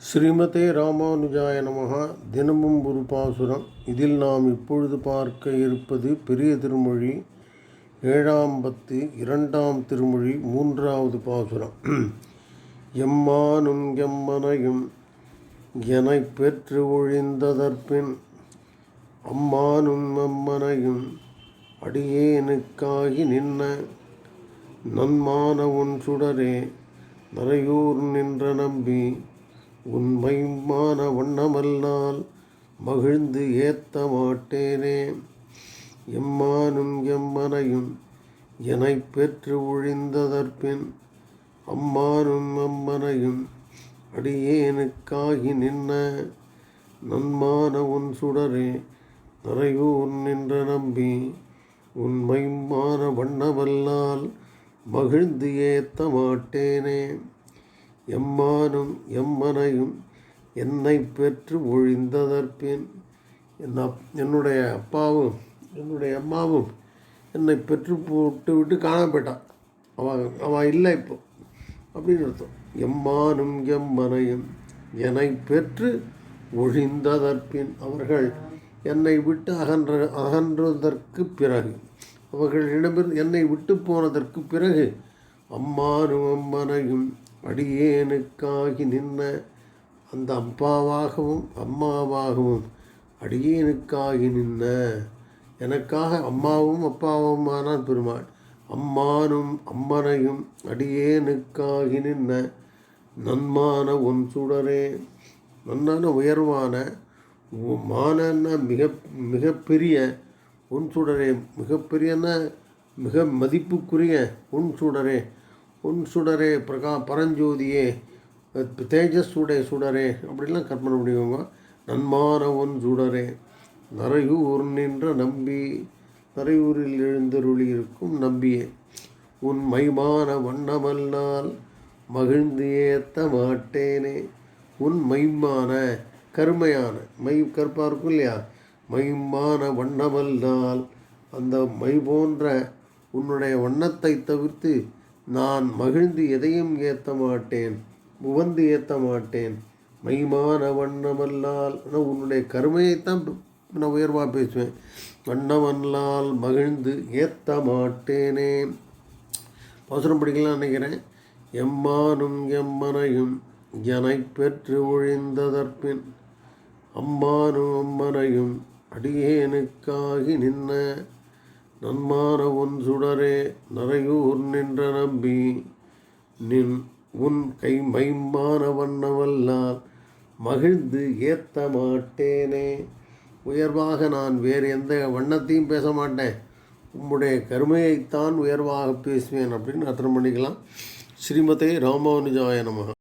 ஸ்ரீமதே ராமானுஜாய நமக தினமும் ஒரு பாசுரம். இதில் நாம் இப்பொழுது பார்க்க இருப்பது பெரிய திருமொழி ஏழாம் பத்து இரண்டாம் திருமொழி மூன்றாவது பாசுரம். எம்மானும் எம்மனையும் எனப் பெற்று ஒழிந்ததற்பின் அம்மானும் அம்மனையும் அடியேனுக்காகி நின்ன நன்மான உன் சுடரே நரையூர் நின்ற நம்பி உண்மையுமான வண்ணமல்லால் மகிழ்ந்து ஏத்த மாட்டேனே. எம்மானும் எம்மனையும் எனை பெற்று ஒழிந்ததற்பின் அம்மானும் அம்மனையும் அடியேனுக்காகி நின்ன நன்மான உன் சுடரே நரையூர் நின்ற நம்பி உண்மையுமான வண்ணமல்லால் மகிழ்ந்து ஏத்த மாட்டேனே. எம்மானும் எம்மனையும் என்னை பெற்று ஒழிந்ததற்பின் என் அப் என்னுடைய அப்பாவும் என்னுடைய அம்மாவும் என்னை பெற்று போட்டு விட்டு காணாம போயிட்டான். அவன் அவன் இல்லை இப்போ. அப்படின்னு அர்த்தம். எம்மானும் எம்மனையும் என்னை பெற்று ஒழிந்ததற்பின் அவர்கள் என்னை விட்டு அகன்ற அகன்றதற்கு பிறகு அவர்களிடமிருந்து என்னை விட்டு போனதற்கு பிறகு அம்மானும் அம்மனையும் அடியேனுக்காகி நின்ன அந்த அப்பாவாகவும் அம்மாவாகவும் அடியேனுக்காகி நின்ன எனக்காக அம்மாவும் அப்பாவும் ஆனால் பெருமாள். அம்மானும் அம்மனையும் அடியேனுக்காகி நின்ன நன்மான உன் சுடரே. நன்னான உயர்வான உ- மானன்னா மிக மிகப்பெரிய உன் சுடரே. மிகப்பெரியன மிக மதிப்புக்குரிய உன் சுடரே. உன் சுடரே பிரகா பரஞ்சோதியே தேஜஸ் சுடே சுடரே அப்படிலாம் கற்பனை பண்ணிக்கோங்க. நன்மான உன் சுடரே நரையூர் நின்ற நம்பி நரையூரில் எழுந்தருளி இருக்கும் நம்பியே உன் மைமான வண்ணமல்லால் மகிழ்ந்து ஏத்த மாட்டேனே. உன் மைமான கருமையான மை கற்பாக இருக்கும் இல்லையா? மைமான வண்ணமல்லால் அந்த மை போன்ற உன்னுடைய வண்ணத்தை தவிர்த்து நான் மகிழ்ந்து எதையும் ஏற்ற மாட்டேன் உவந்து ஏற்ற மாட்டேன். மைமான வண்ணமல்லால் ஆனால் உன்னுடைய கருமையைத்தான் நான் உயர்வாக பேசுவேன். வண்ணமல்லால் மகிழ்ந்து ஏற்ற மாட்டேனே. அவசரம் படிக்கலாம் நினைக்கிறேன். எம்மானும் எம்மனையும் எனப் பெற்று ஒழிந்ததற்பின் அம்மானும் அம்மனையும் அடியேனுக்காகி நின்ன நன்மான உன் சுடரே நரையூர் நின்ற நம்பி நின் உன் கை மைமான வண்ணவல்லால் மகிழ்ந்து ஏத்த மாட்டேனே. உயர்வாக நான் வேறு எந்த வண்ணத்தையும் பேச மாட்டேன். உம்முடைய கருமையைத்தான் உயர்வாக பேசுவேன் அப்படின்னு அர்த்தம் பண்ணிக்கலாம். ஸ்ரீமதே ராமானுஜாய நமகா.